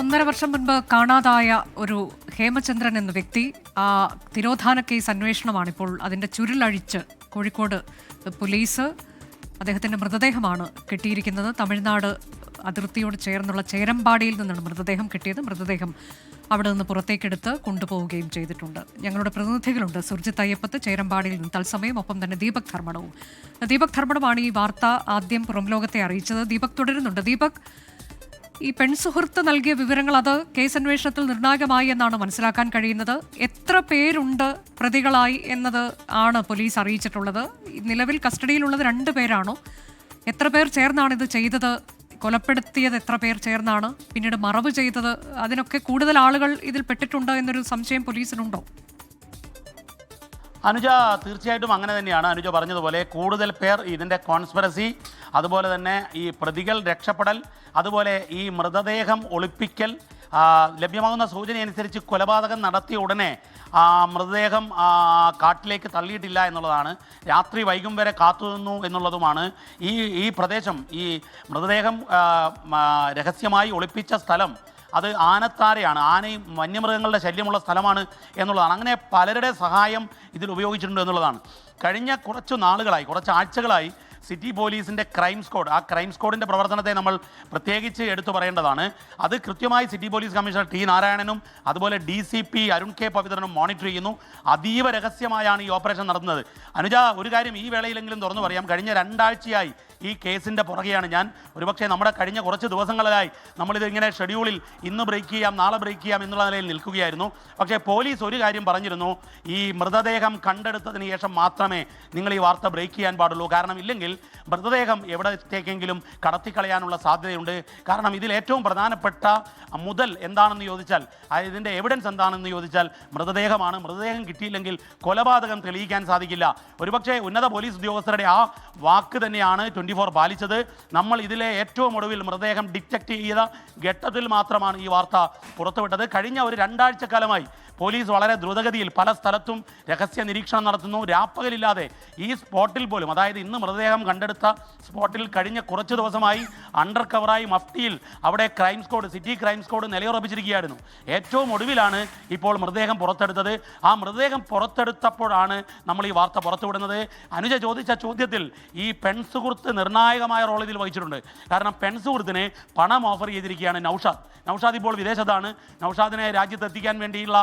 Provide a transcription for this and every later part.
ഒന്നര വർഷം മുൻപ് കാണാതായ ഒരു ഹേമചന്ദ്രൻ എന്ന വ്യക്തി ആ തിരോധാന കേസ് അന്വേഷണമാണ് ഇപ്പോൾ അതിന്റെ ചുരുളഴിച്ച് കോഴിക്കോട് പോലീസ് അദ്ദേഹത്തിന്റെ മൃതദേഹമാണ് കിട്ടിയിരിക്കുന്നത്. തമിഴ്നാട് അതിർത്തിയോട് ചേർന്നുള്ള ചേരമ്പാടിയിൽ നിന്നാണ് മൃതദേഹം കിട്ടിയത്. മൃതദേഹം അവിടെ നിന്ന് പുറത്തേക്കെടുത്ത് കൊണ്ടുപോവുകയും ചെയ്തിട്ടുണ്ട്. ഞങ്ങളുടെ പ്രതിനിധികളുണ്ട്. സുർജിത് അയ്യപ്പത്ത് ചേരമ്പാടിയിൽ നിന്ന് തത്സമയം ഒപ്പം തന്നെ ദീപക് ധർമ്മടവും ദീപക് ധർമ്മടമാണ് ഈ വാർത്ത ആദ്യം പുറം ലോകത്തെ അറിയിച്ചത്. ദീപക് തുടരുന്നുണ്ട്. ദീപക് ഈ പെൺസുഹൃത്ത് നൽകിയ വിവരങ്ങൾ അത് കേസ് അന്വേഷണത്തിൽ നിർണായകമായി എന്നാണ് മനസ്സിലാക്കാൻ കഴിയുന്നത്. എത്ര പേരുണ്ട് പ്രതികളായി എന്നത് ആണ് പോലീസ് അറിയിച്ചിട്ടുള്ളത്. നിലവിൽ കസ്റ്റഡിയിലുള്ളത് രണ്ട് പേരാണോ? എത്ര പേർ ചേർന്നാണ് ഇത് ചെയ്തത്? കൊലപ്പെടുത്തിയത് എത്ര പേർ ചേർന്നാണ്? പിന്നീട് മറവ് ചെയ്തത്? അതിനൊക്കെ കൂടുതൽ ആളുകൾ ഇതിൽ പെട്ടിട്ടുണ്ട് എന്നൊരു സംശയം പോലീസിനുണ്ടോ? അനുജ തീർച്ചയായിട്ടും അങ്ങനെ തന്നെയാണ്. അനുജ പറഞ്ഞതുപോലെ കൂടുതൽ പേർ ഇതിന്റെ കോൺസ്പിറസി അതുപോലെ തന്നെ ഈ പ്രതികൾ രക്ഷപ്പെടൽ അതുപോലെ ഈ മൃതദേഹം ഒളിപ്പിക്കൽ ലഭ്യമാകുന്ന സൂചനയനുസരിച്ച് കൊലപാതകം നടത്തിയ ഉടനെ ആ മൃതദേഹം കാട്ടിലേക്ക് തള്ളിയിട്ടില്ല എന്നുള്ളതാണ്. രാത്രി വൈകും വരെ കാത്തുനിന്നു എന്നുള്ളതുമാണ്. ഈ ഈ പ്രദേശം ഈ മൃതദേഹം രഹസ്യമായി ഒളിപ്പിച്ച സ്ഥലം അത് ആനത്താരയാണ്. ആനയും വന്യമൃഗങ്ങളുടെ ശല്യമുള്ള സ്ഥലമാണ് എന്നുള്ളതാണ്. അങ്ങനെ പലരുടെ സഹായം ഇതിൽ ഉപയോഗിച്ചിട്ടുണ്ട് എന്നുള്ളതാണ്. കഴിഞ്ഞ കുറച്ച് നാളുകളായി കുറച്ച് ആഴ്ചകളായി സിറ്റി പോലീസിന്റെ ക്രൈം സ്ക്വാഡ് ആ ക്രൈം സ്ക്വാഡിന്റെ പ്രവർത്തനത്തെ നമ്മൾ പ്രത്യേകിച്ച് എടുത്തു പറയേണ്ടതാണ്. അത് കൃത്യമായി സിറ്റി പോലീസ് കമ്മീഷണർ ടി നാരായണനും അതുപോലെ D C P Arun K പവിത്രനും monitor ചെയ്യുന്നു. അതീവ രഹസ്യമായാണ് ഈ ഓപ്പറേഷൻ നടത്തുന്നത് അനുജ ഒരു കാര്യം ഈ വേളയിലെങ്കിലും തുറന്നു പറയാം. കഴിഞ്ഞ രണ്ടാഴ്ചയായി ഈ കേസിന്റെ പുറകെയാണ് ഞാൻ. ഒരുപക്ഷെ നമ്മുടെ കഴിഞ്ഞ കുറച്ച് ദിവസങ്ങളിലായി നമ്മളിത് ഇങ്ങനെ ഷെഡ്യൂളിൽ ഇന്ന് ബ്രേക്ക് ചെയ്യാം നാളെ ബ്രേക്ക് ചെയ്യാം എന്നുള്ള നിലയിൽ നിൽക്കുകയായിരുന്നു. പക്ഷേ പോലീസ് ഒരു കാര്യം പറഞ്ഞിരുന്നു ഈ മൃതദേഹം കണ്ടെടുത്തതിന് ശേഷം മാത്രമേ നിങ്ങൾ ഈ വാർത്ത ബ്രേക്ക് ചെയ്യാൻ പാടുള്ളൂ. കാരണം ഇല്ലെങ്കിൽ മൃതദേഹം എവിടത്തേക്കെങ്കിലും കടത്തിക്കളയാനുള്ള സാധ്യതയുണ്ട്. കാരണം ഇതിൽ ഏറ്റവും പ്രധാനപ്പെട്ട മുതൽ എന്താണെന്ന് ചോദിച്ചാൽ ഇതിന്റെ എവിഡൻസ് എന്താണെന്ന് ചോദിച്ചാൽ മൃതദേഹമാണ്. മൃതദേഹം കിട്ടിയില്ലെങ്കിൽ കൊലപാതകം തെളിയിക്കാൻ സാധിക്കില്ല. ഒരുപക്ഷെ ഉന്നത പോലീസ് ഉദ്യോഗസ്ഥരുടെ ആ വാക്ക് തന്നെയാണ് ട്വന്റി ഫോർ പാലിച്ചത്. നമ്മൾ ഇതിലെ ഏറ്റവും ഒടുവിൽ മൃതദേഹം ഡിറ്റക്ട് ചെയ്ത ഘട്ടത്തിൽ മാത്രമാണ് ഈ വാർത്ത പുറത്തുവിട്ടത്. കഴിഞ്ഞ ഒരു രണ്ടാഴ്ചക്കാലമായി പോലീസ് വളരെ ദ്രുതഗതിയിൽ പല സ്ഥലത്തും രഹസ്യ നിരീക്ഷണം നടത്തുന്നു. രാപ്പകലില്ലാതെ ഈ സ്പോട്ടിൽ പോലും അതായത് ഇന്ന് മൃതദേഹം കണ്ടെടുത്ത സ്പോട്ടിൽ കഴിഞ്ഞ കുറച്ച് ദിവസമായി അണ്ടർ കവറായി മഫ്തിയിൽ അവിടെ crime squad city crime squad നിലയുറപ്പിച്ചിരിക്കുകയായിരുന്നു. ഏറ്റവും ഒടുവിലാണ് ഇപ്പോൾ മൃതദേഹം പുറത്തെടുത്തത്. ആ മൃതദേഹം പുറത്തെടുത്തപ്പോഴാണ് നമ്മൾ ഈ വാർത്ത പുറത്തുവിടുന്നത്. അനുജ ചോദിച്ച ചോദ്യത്തിൽ ഈ പെൺസുഹൃത്ത് നിർണായകമായ റോൾ ഇതിൽ വഹിച്ചിട്ടുണ്ട്. കാരണം പെൺസുഹൃത്തിന് പണം ഓഫർ ചെയ്തിരിക്കുകയാണ് നൌഷാദ്. നൌഷാദ് ഇപ്പോൾ വിദേശത്താണ്. നൌഷാദിനെ രാജ്യത്ത് എത്തിക്കാൻ വേണ്ടിയുള്ള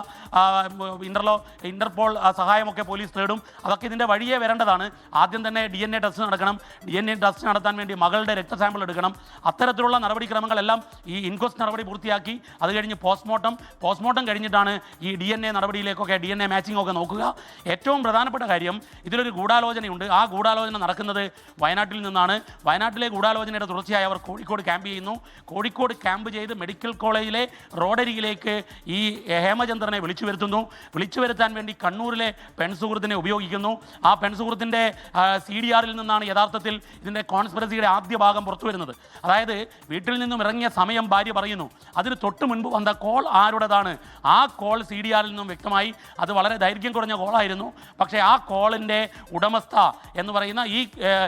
ഇന്റർലോ ഇന്റർപോൾ സഹായമൊക്കെ പോലീസ് തേടും. അതൊക്കെ ഇതിന്റെ വഴിയെ വരേണ്ടതാണ്. ആദ്യം തന്നെ ഡി എൻ എ ടെസ്റ്റ് നടക്കണം. ഡി എൻ എ ടെസ്റ്റ് നടത്താൻ വേണ്ടി മകളുടെ രക്ത സാമ്പിൾ എടുക്കണം. അത്തരത്തിലുള്ള നടപടിക്രമങ്ങളെല്ലാം ഈ ഇൻക്വസ്റ്റ് നടപടി പൂർത്തിയാക്കി. അത് കഴിഞ്ഞ് പോസ്റ്റ്മോർട്ടം പോസ്റ്റ്മോർട്ടം കഴിഞ്ഞിട്ടാണ് ഈ ഡി എൻ എ നടപടിയിലേക്കൊക്കെ ഡി എൻ എ മാച്ചിങ് ഒക്കെ നോക്കുക. ഏറ്റവും പ്രധാനപ്പെട്ട കാര്യം ഇതിലൊരു ഗൂഢാലോചനയുണ്ട്. ആ ഗൂഢാലോചന നടക്കുന്നത് വയനാട്ടിൽ നിന്നാണ്. വയനാട്ടിലെ ഗൂഢാലോചനയുടെ തുടർച്ചയായി അവർ കോഴിക്കോട് ക്യാമ്പ് ചെയ്യുന്നു. കോഴിക്കോട് ക്യാമ്പ് ചെയ്ത് മെഡിക്കൽ കോളേജിലെ റോഡരികിലേക്ക് ഈ ഹേമചന്ദ്രനെ വിളിച്ചു വരുത്തുന്നു. വിളിച്ചു വരുത്താൻ വേണ്ടി കണ്ണൂരിലെ പെൺസുഹൃത്തിനെ ഉപയോഗിക്കുന്നു. ആ പെൺസുഹൃത്തിന്റെ സി ഡി ആറിൽ നിന്നാണ് യഥാർത്ഥത്തിൽ ഇതിന്റെ കോൺസ്പിറസിയുടെ ആദ്യ ഭാഗം പുറത്തു വരുന്നത്. അതായത് വീട്ടിൽ നിന്നും ഇറങ്ങിയ സമയം ഭാര്യ പറയുന്നു അതിന് തൊട്ട് മുൻപ് വന്ന കോൾ ആരുടേതാണ്? ആ കോൾ സി ഡി ആറിൽ നിന്നും വ്യക്തമായി അത് വളരെ ദൈർഘ്യം കുറഞ്ഞ കോളായിരുന്നു. പക്ഷേ ആ കോളിന്റെ ഉടമസ്ഥ എന്ന് പറയുന്ന ഈ ഏഹ്,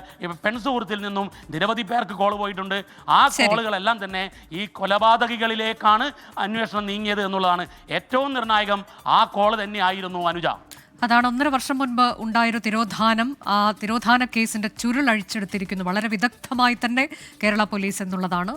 പെൺസുഹൃത്തിൽ നിന്നും നിരവധി പേർക്ക് കോൾ പോയിട്ടുണ്ട്. ആ കോളുകളെല്ലാം തന്നെ ഈ കൊലപാതകികളിലേക്കാണ് അന്വേഷണം നീങ്ങിയത് എന്നുള്ളതാണ് ഏറ്റവും നിർണായകം. ആ കോൾ തന്നെയായിരുന്നു അനുജ. അതാണ് ഒന്നര വർഷം മുൻപ് ഉണ്ടായൊരു തിരോധാനം. ആ തിരോധാന കേസിന്റെ ചുരുൾ അഴിച്ചെടുത്തിരിക്കുന്നു. വളരെ വിദഗ്ധമായി തന്നെ കേരള പോലീസ് എന്നുള്ളതാണ്.